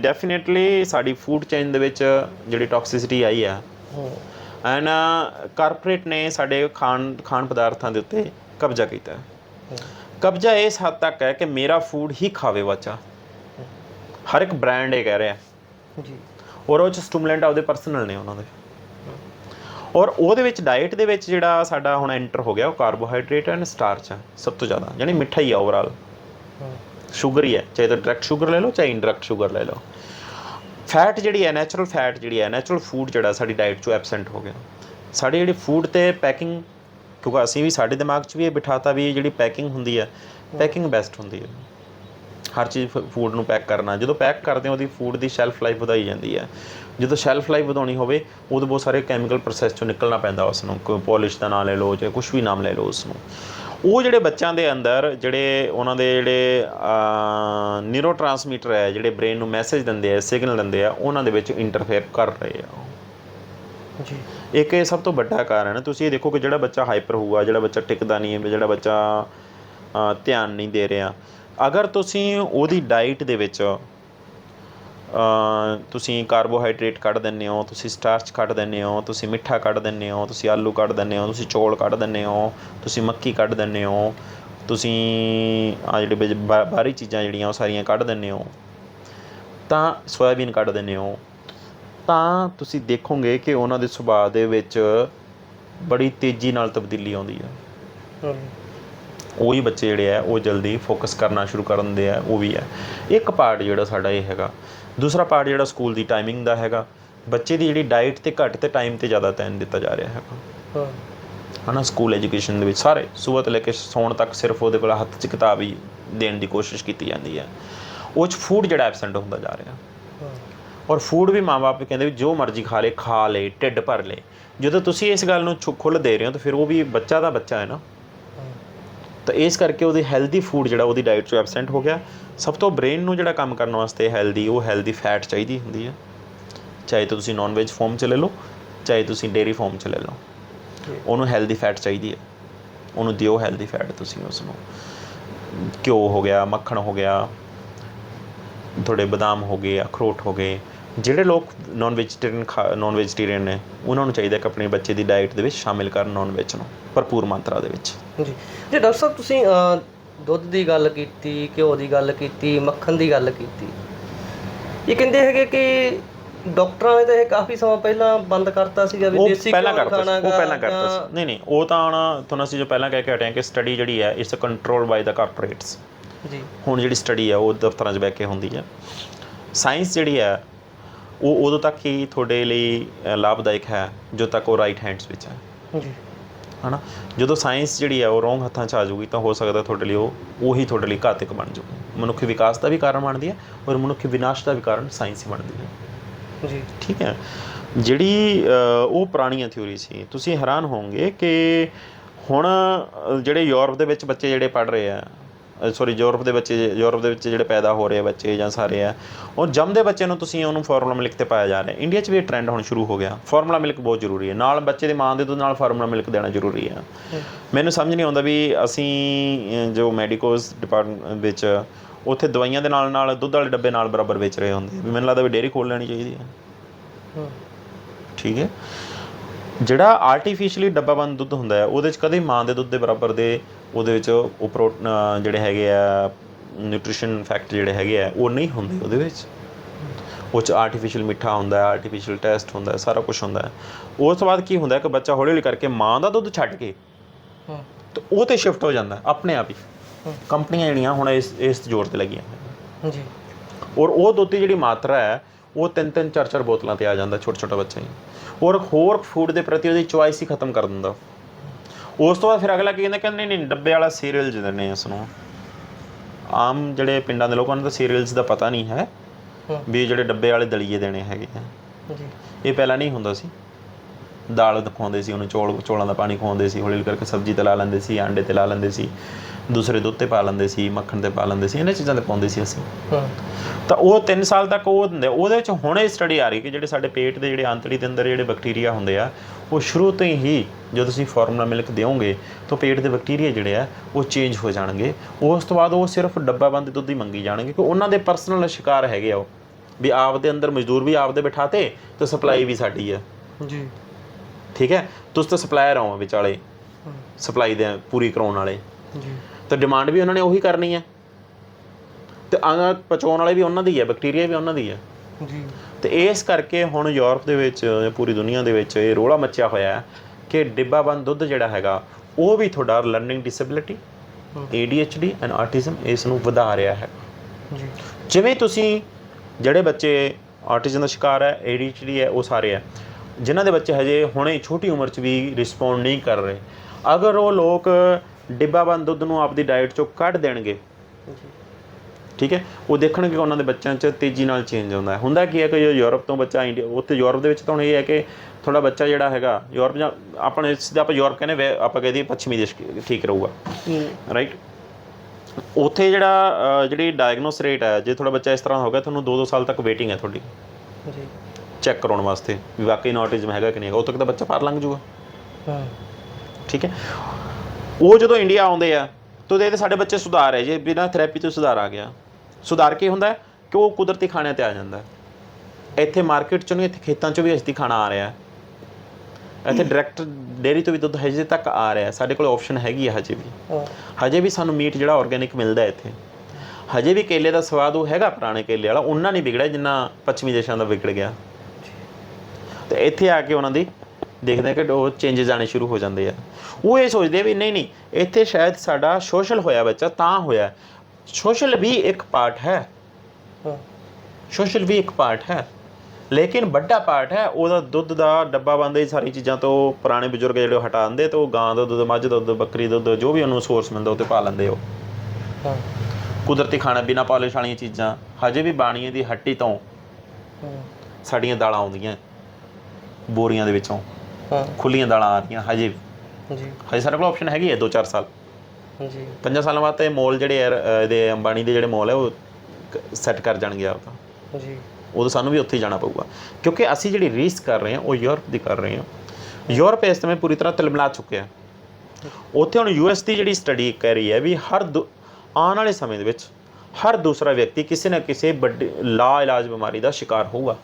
Definitely ਸਾਡੀ food chain ਦੇ ਵਿੱਚ ਜਿਹੜੀ ਟੌਕਸਿਸਿਟੀ ਆਈ ਆ। ਹੂੰ। ਐਂਡ ਕਾਰਪੋਰੇਟ ਨੇ ਸਾਡੇ ਖਾਣ ਖਾਣ ਪਦਾਰਥਾਂ ਦੇ ਉੱਤੇ ਕਬਜ਼ਾ ਕੀਤਾ। ਕਬਜ਼ਾ ਇਸ ਹੱਦ ਤੱਕ ਹੈ ਕਿ ਮੇਰਾ ਫੂਡ ਹੀ ਖਾਵੇ ਬੱਚਾ ਹਰ ਇੱਕ ਬ੍ਰਾਂਡ ਇਹ ਕਹਿ ਰਿਹਾ। ਜੀ। ਔਰ ਉਹ ਚ ਸਟਿਮੂਲੈਂਟ ਆਪਦੇ ਪਰਸਨਲ ਨੇ ਉਹਨਾਂ ਦੇ। ਔਰ ਉਹਦੇ ਵਿੱਚ ਡਾਈਟ ਦੇ ਵਿੱਚ ਜਿਹੜਾ ਸਾਡਾ ਹੁਣ ਐਂਟਰ ਹੋ ਗਿਆ ਉਹ ਕਾਰਬੋਹਾਈਡਰੇਟ ਐਂਡ ਸਟਾਰਚ ਹੈ ਸਭ ਤੋਂ ਜ਼ਿਆਦਾ। ਯਾਨੀ ਮਿੱਠਾ ਹੀ ਆ ਓਵਰਆਲ ਸ਼ੂਗਰ ਹੀ ਹੈ, ਚਾਹੇ ਤਾਂ ਡਾਇਰੈਕਟ ਸ਼ੂਗਰ ਲੈ ਲਓ, ਚਾਹੇ ਇਨਡਾਇਰੈਕਟ ਸ਼ੂਗਰ ਲੈ ਲਓ। ਫੈਟ ਜਿਹੜੀ ਹੈ ਨੈਚੁਰਲ ਫੈਟ ਜਿਹੜੀ ਹੈ ਨੈਚੁਰਲ ਫੂਡ ਜਿਹੜਾ ਸਾਡੀ ਡਾਈਟ ਚੋਂ ਐਬਸੈਂਟ ਹੋ ਗਿਆ। ਸਾਡੀ ਜਿਹੜੀ ਫੂਡ ਤੇ ਪੈਕਿੰਗ ਕਿਉਂਕਿ ਅਸੀਂ ਵੀ ਸਾਡੇ ਦਿਮਾਗ 'ਚ ਵੀ ਇਹ ਬਿਠਾਤਾ ਵੀ ਇਹ ਜਿਹੜੀ ਪੈਕਿੰਗ ਹੁੰਦੀ ਹੈ ਪੈਕਿੰਗ ਬੈਸਟ ਹੁੰਦੀ ਹੈ। ਹਰ ਚੀਜ਼ ਫੂਡ ਨੂੰ ਪੈਕ ਕਰਨਾ, ਜਦੋਂ ਪੈਕ ਕਰਦੇ ਹਾਂ, ਉਹਦੀ ਫੂਡ ਦੀ ਸ਼ੈਲਫ ਲਾਈਫ ਵਧਾਈ ਜਾਂਦੀ ਹੈ। ਜਦੋਂ ਸ਼ੈਲਫ ਲਾਈਫ ਵਧਾਉਣੀ ਹੋਵੇ, ਉਦੋਂ ਬਹੁਤ ਸਾਰੇ ਕੈਮੀਕਲ ਪ੍ਰੋਸੈਸ ਚੋਂ ਨਿਕਲਣਾ ਪੈਂਦਾ ਉਸ ਨੂੰ, ਕੋਈ ਪੋਲਿਸ਼ ਦਾ ਨਾਮ ਲੈ ਲਓ, ਜਾਂ ਕੁਝ ਵੀ ਨਾਮ ਲੈ ਲਓ ਉਸ ਨੂੰ। ਉਹ ਜਿਹੜੇ ਬੱਚਿਆਂ ਦੇ ਅੰਦਰ ਜਿਹੜੇ ਉਹਨਾਂ ਦੇ ਜਿਹੜੇ ਨਿਊਰੋ ਟਰਾਂਸਮੀਟਰ ਹੈ ਜਿਹੜੇ ਬ੍ਰੇਨ ਨੂੰ ਮੈਸੇਜ ਦਿੰਦੇ ਆ ਸਿਗਨਲ ਦਿੰਦੇ ਆ ਉਹਨਾਂ ਦੇ ਵਿੱਚ ਇੰਟਰਫੇਅਰ ਕਰ ਰਹੇ ਆ। ਜੀ। ਇੱਕ ਇਹ ਸਭ ਤੋਂ ਵੱਡਾ ਕਾਰਨ ਹੈ। ਤੁਸੀਂ ਇਹ ਦੇਖੋ ਕਿ ਜਿਹੜਾ ਬੱਚਾ ਹਾਈਪਰ ਹੋਊਗਾ ਜਿਹੜਾ ਬੱਚਾ ਟਿਕਦਾ ਨਹੀਂ ਹੈ ਜਿਹੜਾ ਬੱਚਾ ਧਿਆਨ ਨਹੀਂ ਦੇ ਰਿਹਾ। ਅਗਰ ਤੁਸੀਂ ਉਹਦੀ ਡਾਈਟ ਦੇ ਵਿੱਚ ਤੁਸੀਂ ਕਾਰਬੋਹਾਈਡਰੇਟ ਕੱਢ ਦਿੰਦੇ ਹੋ ਤੁਸੀਂ ਸਟਾਰਚ ਕੱਢ ਦਿੰਦੇ ਹੋ ਤੁਸੀਂ ਮਿੱਠਾ ਕੱਢ ਦਿੰਦੇ ਹੋ ਤੁਸੀਂ ਆਲੂ ਕੱਢ ਦਿੰਦੇ ਹੋ ਤੁਸੀਂ ਚੌਲ ਕੱਢ ਦਿੰਦੇ ਹੋ ਤੁਸੀਂ ਮੱਕੀ ਕੱਢ ਦਿੰਦੇ ਹੋ ਤੁਸੀਂ ਆ ਜਿਹੜੇ ਵਿੱਚ ਬਾਹਰੀ ਚੀਜ਼ਾਂ ਜਿਹੜੀਆਂ ਉਹ ਸਾਰੀਆਂ ਕੱਢ ਦਿੰਦੇ ਹੋ ਤਾਂ ਸੋਇਆਬੀਨ ਕੱਢ ਦਿੰਦੇ ਹੋ ਤਾਂ ਤੁਸੀਂ ਦੇਖੋਗੇ ਕਿ ਉਹਨਾਂ ਦੇ ਸੁਭਾਅ ਦੇ ਵਿੱਚ ਬੜੀ ਤੇਜ਼ੀ ਨਾਲ ਤਬਦੀਲੀ ਆਉਂਦੀ ਹੈ ਹੂੰ ਉਹੀ ਬੱਚੇ ਜਿਹੜੇ ਆ ਉਹ ਜਲਦੀ ਫੋਕਸ ਕਰਨਾ ਸ਼ੁਰੂ ਕਰ ਦਿੰਦੇ ਆ ਉਹ ਵੀ ਹੈ ਇੱਕ ਪਾਰਟ ਜਿਹੜਾ ਸਾਡਾ ਇਹ ਹੈਗਾ ਦੂਸਰਾ ਪਾਰਟ ਜਿਹੜਾ ਸਕੂਲ ਦੀ ਟਾਈਮਿੰਗ ਦਾ ਹੈਗਾ ਬੱਚੇ ਦੀ ਜਿਹੜੀ ਡਾਈਟ ਤੇ ਘੱਟ ਤੇ ਟਾਈਮ ਤੇ ਜ਼ਿਆਦਾ ਧਿਆਨ ਦਿੱਤਾ ਜਾ ਰਿਹਾ ਹੈਗਾ। ਹੂੰ। ਹਨਾ ਸਕੂਲ ਐਜੂਕੇਸ਼ਨ ਦੇ ਵਿੱਚ ਸਾਰੇ ਸਵੇਰ ਤੋਂ ਲੈ ਕੇ ਸੌਣ ਤੱਕ ਸਿਰਫ ਉਹਦੇ ਕੋਲ ਹੱਥ 'ਚ ਕਿਤਾਬ ਹੀ ਦੇਣ ਦੀ ਕੋਸ਼ਿਸ਼ ਕੀਤੀ ਜਾਂਦੀ ਹੈ। ਉਹ 'ਚ ਫੂਡ ਜਿਹੜਾ ਐਬਸੈਂਟ ਹੁੰਦਾ ਜਾ ਰਿਹਾ। ਹੂੰ। ਔਰ ਫੂਡ ਵੀ ਮਾਪੇ ਕਹਿੰਦੇ ਵੀ ਜੋ ਮਰਜ਼ੀ ਖਾ ਲੇ ਖਾ ਲੇ ਢਿੱਡ ਭਰ ਲੇ। ਜਦੋਂ ਤੁਸੀਂ ਇਸ ਗੱਲ ਨੂੰ ਖੁੱਲ੍ਹ ਦੇ ਰਹੇ ਹੋ ਤਾਂ ਫਿਰ ਉਹ ਵੀ ਬੱਚਾ ਦਾ ਬੱਚਾ ਹੈ ਨਾ। ਤਾਂ ਇਸ ਕਰਕੇ ਉਹਦੀ ਹੈਲਦੀ ਫੂਡ ਜਿਹੜਾ ਉਹਦੀ ਡਾਈਟ ਚੋਂ ਐਬਸੈਂਟ ਹੋ ਗਿਆ। ਸਭ ਤੋਂ ਬ੍ਰੇਨ ਨੂੰ ਜਿਹੜਾ ਕੰਮ ਕਰਨ ਵਾਸਤੇ ਹੈਲਦੀ ਉਹ ਹੈਲਦੀ ਫੈਟ ਚਾਹੀਦੀ ਹੁੰਦੀ ਹੈ। ਚਾਹੇ ਤਾਂ ਤੁਸੀਂ ਨਾਨ ਵੈਜ ਫਾਰਮ ਚ ਲੈ ਲਓ, ਚਾਹੇ ਤੁਸੀਂ ਡੇਰੀ ਫਾਰਮ ਚ ਲੈ ਲਓ। ਉਹਨੂੰ ਹੈਲਦੀ ਫੈਟ ਚਾਹੀਦੀ ਹੈ। ਉਹਨੂੰ ਦਿਓ ਹੈਲਦੀ ਫੈਟ ਤੁਸੀਂ ਉਸ ਨੂੰ ਘਿਓ ਹੋ ਗਿਆ, ਮੱਖਣ ਹੋ ਗਿਆ ਤੁਹਾਡੇ ਬਦਾਮ ਹੋ ਗਏ, ਅਖਰੋਟ ਹੋ ਗਏ। ਜਿਹੜੇ ਲੋਕ ਨਾਨ ਵੈਜੀਟੇਰੀਅਨ ਨਾਨ ਵੈਜੀਟੇਰੀਅਨ ਨੇ ਉਹਨਾਂ ਨੂੰ ਚਾਹੀਦਾ ਕਿ ਆਪਣੇ ਬੱਚੇ ਦੀ ਡਾਈਟ ਦੇ ਵਿੱਚ ਸ਼ਾਮਿਲ ਕਰਨ ਨਾਨ ਵੈਜ ਨੂੰ ਭਰਪੂਰ ਮਾਤਰਾ ਦੇ ਵਿੱਚ। ਜੀ। ਜੀ ਡਾਕਟਰ ਸਾਹਿਬ ਤੁਸੀਂ ਦੁੱਧ ਦੀ ਗੱਲ ਕੀਤੀ ਘਿਓ ਦੀ ਗੱਲ ਕੀਤੀ ਮੱਖਣ ਦੀ ਗੱਲ ਕੀਤੀ। ਇਹ ਕਹਿੰਦੇ ਹੈਗੇ ਕਿ ਡਾਕਟਰਾਂ ਨੇ ਤਾਂ ਇਹ ਕਾਫੀ ਸਮਾਂ ਪਹਿਲਾਂ ਬੰਦ ਕਰਤਾ ਸੀਗਾ ਵੀ ਦੇਸੀ ਘਿਓ ਸੀ ਉਹ ਖਾਣਾ ਪਹਿਲਾਂ ਕਰਤਾ ਸੀ। ਨਹੀਂ ਨਹੀਂ ਉਹ ਤਾਂ ਹੁਣ ਤੁਹਾਨੂੰ ਅਸੀਂ ਜੋ ਪਹਿਲਾਂ ਕਹਿ ਕੇ ਹਟੇ ਕਿ ਸਟੱਡੀ ਜਿਹੜੀ ਹੈ it's control by the corporates ਜੀ। ਹੁਣ ਜਿਹੜੀ ਸਟੱਡੀ ਹੈ ਉਹ ਦਫ਼ਤਰਾਂ 'ਚ ਬਹਿ ਕੇ ਹੁੰਦੀ ਹੈ। ਸਾਇੰਸ ਜਿਹੜੀ ਹੈ ਉਹ ਉਦੋਂ ਤੱਕ ਹੀ ਤੁਹਾਡੇ ਲਈ ਲਾਭਦਾਇਕ ਹੈ ਜਦੋਂ ਤੱਕ ਉਹ ਰਾਈਟ ਹੈਂਡਸ ਵਿੱਚ ਹੈ। ਜੀ। ਹਨਾ? ਜਦੋਂ ਸਾਇੰਸ ਜਿਹੜੀ ਹੈ ਉਹ ਰੋਂਗ ਹੱਥਾਂ 'ਚ ਆ ਜਾਊਗੀ ਤਾਂ ਹੋ ਸਕਦਾ ਤੁਹਾਡੇ ਲਈ ਉਹ ਉਹੀ ਤੁਹਾਡੇ ਲਈ ਘਾਤਕ ਬਣ ਜਾਊਗੀ ਮਨੁੱਖੀ ਵਿਕਾਸ ਦਾ ਵੀ ਕਾਰਨ ਬਣਦੀ ਹੈ ਔਰ ਮਨੁੱਖੀ ਵਿਨਾਸ਼ ਦਾ ਵੀ ਕਾਰਨ ਸਾਇੰਸ ਹੀ ਬਣਦੀ ਹੈ। ਜੀ। ਠੀਕ ਹੈ? ਜਿਹੜੀ ਉਹ ਪੁਰਾਣੀਆਂ ਥਿਊਰੀ ਸੀ ਤੁਸੀਂ ਹੈਰਾਨ ਹੋਵੋਗੇ ਕਿ ਹੁਣ ਜਿਹੜੇ ਯੂਰਪ ਦੇ ਵਿੱਚ ਬੱਚੇ ਜਿਹੜੇ ਪੜ ਰਹੇ ਆ ਸੌਰੀ ਯੂਰਪ ਦੇ ਬੱਚੇ ਯੂਰਪ ਦੇ ਵਿੱਚ ਜਿਹੜੇ ਪੈਦਾ ਹੋ ਰਹੇ ਬੱਚੇ ਜਾਂ ਸਾਰੇ ਆ ਉਹ ਜੰਮਦੇ ਬੱਚੇ ਨੂੰ ਤੁਸੀਂ ਉਹਨੂੰ ਫਾਰਮੂਲਾ ਮਿਲਕ ਤੇ ਪਾਇਆ ਜਾ ਰਿਹਾ। ਇੰਡੀਆ 'ਚ ਵੀ ਇਹ ਟ੍ਰੈਂਡ ਹੁਣ ਸ਼ੁਰੂ ਹੋ ਗਿਆ। ਫਾਰਮੂਲਾ ਮਿਲਕ ਬਹੁਤ ਜ਼ਰੂਰੀ ਹੈ। ਨਾਲ ਬੱਚੇ ਦੇ ਮਾਂ ਦੇ ਦੁੱਧ ਨਾਲ ਫਾਰਮੂਲਾ ਮਿਲਕ ਦੇਣਾ ਜ਼ਰੂਰੀ ਹੈ। ਮੈਨੂੰ ਸਮਝ ਨਹੀਂ ਆਉਂਦਾ ਵੀ ਅਸੀਂ ਜੋ ਮੈਡੀਕੋਸ ਡਿਪਾਰਟਮੈਂਟ ਵਿੱਚ ਉੱਥੇ ਦਵਾਈਆਂ ਦੇ ਨਾਲ ਨਾਲ ਦੁੱਧ ਵਾਲੇ ਡੱਬੇ ਨਾਲ ਬਰਾਬਰ ਵੇਚ ਰਹੇ ਹੁੰਦੇ। ਵੀ ਮੈਨੂੰ ਲੱਗਦਾ ਵੀ ਡੇਅਰੀ ਖੋਲ ਲੈਣੀ ਚਾਹੀਦੀ ਹੈ। ਹੂੰ। ਠੀਕ ਹੈ। ਜਿਹੜਾ ਆਰਟੀਫੀਸ਼ੀਅਲੀ ਡੱਬਾਬੰਦ ਦੁੱਧ ਹੁੰਦਾ ਹੈ ਉਹਦੇ 'ਚ ਕਦੇ ਮਾਂ ਦੇ ਦੁੱਧ ਦੇ ਬਰਾਬਰ ਦੇ ਉਹਦੇ ਵਿੱਚ ਉਹ ਪ੍ਰੋ ਅ, ਜਿਹੜੇ ਹੈਗੇ ਆ ਨਿਊਟ੍ਰੀਸ਼ਨ ਫੈਕਟ ਜਿਹੜੇ ਹੈਗੇ ਆ ਉਹ ਨਹੀਂ ਹੁੰਦੇ ਉਹਦੇ ਵਿੱਚ। ਉਹ 'ਚ ਆਰਟੀਫੀਸ਼ੀਅਲ ਮਿੱਠਾ ਹੁੰਦਾ ਹੈ ਆਰਟੀਫੀਸ਼ੀਅਲ ਟੈਸਟ ਹੁੰਦਾ ਹੈ ਸਾਰਾ ਕੁਝ ਹੁੰਦਾ। ਹੈ ਉਸ ਤੋਂ ਬਾਅਦ ਕੀ ਹੁੰਦਾ ਹੈ ਕਿ ਬੱਚਾ ਹੌਲੀ ਹੌਲੀ ਕਰਕੇ ਮਾਂ ਦਾ ਦੁੱਧ ਛੱਡ ਕੇ ਹੂੰ। ਤੇ ਉਹ ਤੇ ਸ਼ਿਫਟ ਹੋ ਜਾਂਦਾ ਆਪਣੇ ਆਪ ਹੀ। ਕੰਪਨੀਆਂ ਜਿਹੜੀਆਂ ਹੁਣ ਇਸ ਇਸ ਜ਼ੋਰ ਤੇ ਲੱਗੀਆਂ। ਜੀ। ਔਰ ਉਹ ਦੁੱਧ ਦੀ ਜਿਹੜੀ ਮਾਤਰਾ ਹੈ ਉਹ ਤਿੰਨ ਤਿੰਨ ਚਾਰ ਚਾਰ ਬੋਤਲਾਂ ਤੇ ਆ ਜਾਂਦਾ ਛੋਟਾ ਛੋਟਾ ਬੱਚਾ ਹੀ ਔਰ ਹੋਰ ਫੂਡ ਦੇ ਪ੍ਰਤੀ ਉਹਦੀ ਚੁਆਇਸ ਹੀ ਖਤਮ ਕਰ ਦਿੰਦਾ। ਉਸ ਤੋਂ ਬਾਅਦ ਫਿਰ ਅਗਲਾ ਕੀ ਕਹਿੰਦਾ ਕਹਿੰਦੇ ਨਹੀਂ ਨਹੀਂ ਡੱਬੇ ਵਾਲਾ ਸੀਰੀਅਲ ਦਿੰਦੇ ਆ ਇਸ ਨੂੰ ਆਮ ਜਿਹੜੇ ਪਿੰਡਾਂ ਦੇ ਲੋਕਾਂ ਨੂੰ ਤਾਂ ਸੀਰੀਅਲਸ ਦਾ ਪਤਾ ਨਹੀਂ ਹੈ ਵੀ ਜਿਹੜੇ ਡੱਬੇ ਵਾਲੇ ਦਲੀਏ ਦੇਣੇ ਹੈਗੇ ਆ। ਜੀ। ਇਹ ਪਹਿਲਾਂ ਨਹੀਂ ਹੁੰਦਾ ਸੀ। ਦਾਲ ਖਵਾਉਂਦੇ ਸੀ ਉਹਨੂੰ ਚੌਲ ਚੌਲਾਂ ਦਾ ਪਾਣੀ ਖਵਾਉਂਦੇ ਸੀ ਹੌਲੀ ਹੌਲੀ ਕਰਕੇ ਸਬਜ਼ੀ ਤੇ ਲਾ ਲੈਂਦੇ ਸੀ ਆਂਡੇ ਤੇ ਲਾ ਲੈਂਦੇ ਸੀ। ਦੂਸਰੇ ਦੁੱਧ ਤੇ ਪਾ ਲੈਂਦੇ ਸੀ ਮੱਖਣ ਤੇ ਪਾ ਲੈਂਦੇ ਸੀ ਇਹਨਾਂ ਚੀਜ਼ਾਂ ਤੇ ਪਾਉਂਦੇ ਸੀ ਅਸੀਂ। ਤਾਂ ਉਹ 3 ਸਾਲ ਤੱਕ ਉਹ ਹੁੰਦੇ ਆ। ਉਹਦੇ ਵਿੱਚ ਹੁਣ ਇਹ ਸਟੱਡੀ ਆ ਰਹੀ ਕਿ ਜਿਹੜੇ ਸਾਡੇ ਪੇਟ ਦੇ ਜਿਹੜੇ ਆਂਤੜੀ ਦੇ ਅੰਦਰ ਜਿਹੜੇ ਬੈਕਟੀਰੀਆ ਹੁੰਦੇ ਆ ਉਹ ਸ਼ੁਰੂ ਤੋਂ ਹੀ ਜਦੋਂ ਤੁਸੀਂ ਫਾਰਮੂਲਾ ਮਿਲਕ ਦਿਓਗੇ ਤਾਂ ਪੇਟ ਦੇ ਬੈਕਟੀਰੀਆ ਜਿਹੜੇ ਆ ਉਹ ਚੇਂਜ ਹੋ ਜਾਣਗੇ। ਉਸ ਤੋਂ ਬਾਅਦ ਉਹ ਸਿਰਫ ਡੱਬਾਬੰਦ ਦੁੱਧ ਹੀ ਮੰਗੀ ਜਾਣਗੇ ਕਿ ਉਹਨਾਂ ਦੇ ਪਰਸਨਲ ਸ਼ਿਕਾਰ ਹੈਗੇ ਆ ਉਹ। ਵੀ ਆਪਦੇ ਅੰਦਰ ਮਜ਼ਦੂਰ ਵੀ ਆਪਦੇ ਬਿਠਾਤੇ ਤੇ ਸਪਲਾਈ ਵੀ ਸਾਡੀ ਹੈ ਜੀ। ਠੀਕ ਹੈ? ਤੁਸੀਂ ਤਾਂ ਸਪਲਾਇਰ ਹੋ ਵਿਚਾਲੇ। ਸਪਲਾਈ ਦੇ ਪੂਰੀ ਕਰਾਉਣ ਵਾਲੇ। ਜੀ। ਤੇ ਡਿਮਾਂਡ ਵੀ ਉਹਨਾਂ ਨੇ ਉਹੀ ਕਰਨੀ ਹੈ ਤੇ ਆ ਪਚਾਉਣ ਵਾਲੇ ਵੀ ਉਹਨਾਂ ਦੀ ਹੈ ਬੈਕਟੀਰੀਆ ਵੀ ਉਹਨਾਂ ਦੀ ਹੈ ਜੀ। ਤੇ ਇਸ ਕਰਕੇ ਹੁਣ ਯੂਰਪ ਦੇ ਵਿੱਚ ਜਾਂ ਪੂਰੀ ਦੁਨੀਆ ਦੇ ਵਿੱਚ ਇਹ ਰੋਲਾ ਮੱਚਿਆ ਹੋਇਆ ਹੈ ਕਿ ਡਿੱਬਾਬੰਦ ਦੁੱਧ ਜਿਹੜਾ ਹੈਗਾ ਉਹ ਵੀ ਤੁਹਾਡਾ learning disability. ADHD and autism ਇਸ ਨੂੰ ਵਧਾ ਰਿਹਾ ਹੈ। ਜੀ। ਜਿਵੇਂ ਤੁਸੀਂ ਜਿਹੜੇ ਬੱਚੇ ਆਟਿਜ਼ਮ ਦਾ ਸ਼ਿਕਾਰ ਹੈ ADHD ਹੈ ਉਹ ਸਾਰੇ ਹੈ ਜਿਨ੍ਹਾਂ ਦੇ ਬੱਚੇ ਹਜੇ ਹੁਣੇ ਛੋਟੀ ਉਮਰ 'ਚ ਵੀ ਰਿਸਪੌਂਡ ਨਹੀਂ ਕਰ ਰਹੇ ਅਗਰ ਉਹ ਲੋਕ ਡਿੱਬਾਬੰਦ ਦੁੱਧ ਨੂੰ ਆਪਦੀ ਡਾਈਟ 'ਚੋਂ ਕੱਢ ਦੇਣਗੇ। ਠੀਕ ਹੈ? ਉਹ ਦੇਖਣਗੇ ਉਹਨਾਂ ਦੇ ਬੱਚਿਆਂ 'ਚ ਤੇਜ਼ੀ ਨਾਲ ਚੇਂਜ ਹੁੰਦਾ ਹੈ। ਹੁੰਦਾ ਕੀ ਹੈ ਕਿ ਜੋ ਯੂਰਪ ਤੋਂ ਬੱਚਾ ਇੰਡੀਆ ਉੱਥੇ ਯੂਰਪ ਦੇ ਵਿੱਚ ਤਾਂ ਹੁਣ ਇਹ ਹੈ ਕਿ ਥੋੜਾ ਬੱਚਾ ਜਿਹੜਾ ਹੈਗਾ ਯੂਰਪ ਜਾਂ ਆਪਣੇ ਸਿੱਧਾ ਆਪਾਂ ਯੂਰਪ ਕਹਿੰਦੇ ਆਪਾਂ ਕਹਦੇ ਪੱਛਮੀ ਦੇਸ਼ ਠੀਕ ਰਹੂਗਾ। ਰਾਈਟ ਉੱਥੇ ਜਿਹੜਾ ਜਿਹੜੀ ਡਾਇਗਨੋਸ ਰੇਟ ਹੈ ਜੇ ਤੁਹਾਡਾ ਬੱਚਾ ਇਸ ਤਰ੍ਹਾਂ ਹੋ ਗਿਆ ਤੁਹਾਨੂੰ 2-2 ਸਾਲ ਤੱਕ ਵੇਟਿੰਗ ਹੈ ਤੁਹਾਡੀ। ਜੀ। ਚੈੱਕ ਕਰਾਉਣ ਵਾਸਤੇ ਵੀ ਵਾਕਈ ਆਟਿਜ਼ਮ ਹੈਗਾ ਕਿ ਨਹੀਂ ਹੈਗਾ ਉਦੋਂ ਤੱਕ ਤਾਂ ਬੱਚਾ ਪਾਰ ਲੰਘ ਜਾਊਗਾ ਹਾਂ। ਠੀਕ ਹੈ? ਉਹ ਜਦੋਂ ਇੰਡੀਆ ਆਉਂਦੇ ਆ ਤਾਂ ਉਹਦੇ ਤੇ ਸਾਡੇ ਬੱਚੇ ਸੁਧਾਰ ਹੈ ਜੇ ਬਿਨਾਂ ਥੈਰੇਪੀ ਤੋਂ ਸੁਧਾਰ ਆ ਗਿਆ। ਸੁਧਾਰ ਕੀ ਹੁੰਦਾ? ਕਿ ਉਹ ਕੁਦਰਤੀ ਖਾਣਿਆਂ ਤੇ ਆ ਜਾਂਦਾ। ਇੱਥੇ ਮਾਰਕੀਟ ਚੋਂ ਨਹੀਂ ਇੱਥੇ ਖੇਤਾਂ ਚੋਂ ਵੀ ਅਜੇ ਖਾਣਾ ਆ ਰਿਹਾ। ਇੱਥੇ ਡਾਇਰੈਕਟ ਡੇਅਰੀ ਤੋਂ ਵੀ ਦੁੱਧ ਹਜੇ ਤੱਕ ਆ ਰਿਹਾ। ਸਾਡੇ ਕੋਲ ਆਪਸ਼ਨ ਹੈਗੀ ਹੈ ਹਜੇ ਵੀ। ਹਜੇ ਵੀ ਸਾਨੂੰ ਮੀਟ ਜਿਹੜਾ ਆਰਗੇਨਿਕ ਮਿਲਦਾ ਇੱਥੇ। ਹਜੇ ਵੀ ਕੇਲੇ ਦਾ ਸਵਾਦ ਉਹ ਹੈਗਾ ਪੁਰਾਣੇ ਕੇਲੇ ਵਾਲਾ ਉਹਨਾਂ ਨਹੀਂ ਵਿਗੜਿਆ ਜਿੰਨਾ ਪੱਛਮੀ ਦੇਸ਼ਾਂ ਦਾ ਵਿਗੜ ਗਿਆ। ਤੇ ਇੱਥੇ ਆ ਕੇ ਉਹਨਾਂ ਦੀ ਦੇਖਦੇ ਆ ਕਿ ਉਹ ਚੇਂਜਸ ਆਣੇ ਸ਼ੁਰੂ ਹੋ ਜਾਂਦੇ ਆ। ਉਹ ਇਹ ਸੋਚਦੇ ਵੀ ਨਹੀਂ ਨਹੀਂ ਇੱਥੇ ਸ਼ਾਇਦ ਸਾਡਾ ਸੋਸ਼ਲ ਹੋਇਆ ਬੱਚਾ ਤਾਂ ਹੋਇਆ। ਸੋਸ਼ਲ ਵੀ ਇੱਕ ਪਾਰਟ ਹੈ। ਸੋਸ਼ਲ ਵੀ ਇੱਕ ਪਾਰਟ ਹੈ। ਲੇਕਿਨ ਵੱਡਾ ਪਾਰਟ ਹੈ ਉਹਦਾ ਦੁੱਧ ਦਾ ਡੱਬਾ ਬੰਦ ਸਾਰੀ ਚੀਜ਼ਾਂ ਤੋਂ ਪੁਰਾਣੇ ਬਜ਼ੁਰਗ ਜਿਹੜੇ ਹਟਾ ਦਿੰਦੇ ਤੇ ਉਹ ਗਾਂ ਦਾ ਦੁੱਧ ਮੱਝ ਦਾ ਦੁੱਧ ਬੱਕਰੀ ਦਾ ਦੁੱਧ ਜੋ ਵੀ ਉਹਨੂੰ ਸੋਰਸ ਮਿਲਦਾ ਉਹ ਤੇ ਪਾ ਲੈਂਦੇ ਉਹ। ਕੁਦਰਤੀ ਖਾਣਾ ਬਿਨਾ ਪਾਲਿਸ਼ ਵਾਲੀਆਂ ਚੀਜ਼ਾਂ ਹਜੇ ਵੀ ਬਾਣੀਏ ਦੀ ਹੱਟੀ ਤੋਂ ਸਾਡੀਆਂ ਦਾਲਾਂ ਆਉਂਦੀਆਂ ਬੋਰੀਆਂ ਦੇ ਵਿੱਚੋਂ। ਹਾਂ। ਖੁੱਲੀਆਂ ਦਾਲਾਂ ਆ ਰਹੀਆਂ ਹਜੇ ਵੀ। ਜੀ। ਹਜੇ ਸਾਡੇ ਕੋਲ ਆਪਸ਼ਨ ਹੈਗੀ ਹੈ 2-4 ਸਾਲ। ਜੀ। 5 ਸਾਲਾਂ ਬਾਅਦ ਤੇ ਮੋਲ ਜਿਹੜੇ ਇਹਦੇ ਅੰਬਾਨੀ ਦੇ ਜਿਹੜੇ ਮੋਲ ਹੈ ਉਹ ਸੈੱਟ ਕਰ ਜਾਣਗੇ ਆਪਦਾ ਜੀ। ਉਦੋਂ ਸਾਨੂੰ ਵੀ ਉੱਥੇ ਜਾਣਾ ਪਊਗਾ। ਕਿਉਂਕਿ ਅਸੀਂ ਜਿਹੜੀ ਰੀਸ ਕਰ ਰਹੇ ਹਾਂ ਉਹ ਯੂਰਪ ਦੀ ਕਰ ਰਹੇ ਹਾਂ। ਯੂਰਪ ਇਸ ਸਮੇਂ ਪੂਰੀ ਤਰ੍ਹਾਂ ਤਿਲਮਿਲਾ ਚੁੱਕਿਆ ਉੱਥੇ ਹੁਣ ਯੂਐਸ ਦੀ ਜਿਹੜੀ ਸਟੱਡੀ ਕਹਿ ਰਹੀ ਹੈ ਵੀ ਹਰ ਆਉਣ ਵਾਲੇ ਸਮੇਂ ਦੇ ਵਿੱਚ ਹਰ ਦੂਸਰਾ ਵਿਅਕਤੀ ਕਿਸੇ ਨਾ ਕਿਸੇ ਵੱਡੇ ਲਾ ਇਲਾਜ ਬਿਮਾਰੀ ਦਾ ਸ਼ਿਕਾਰ ਹੋਊਗਾ।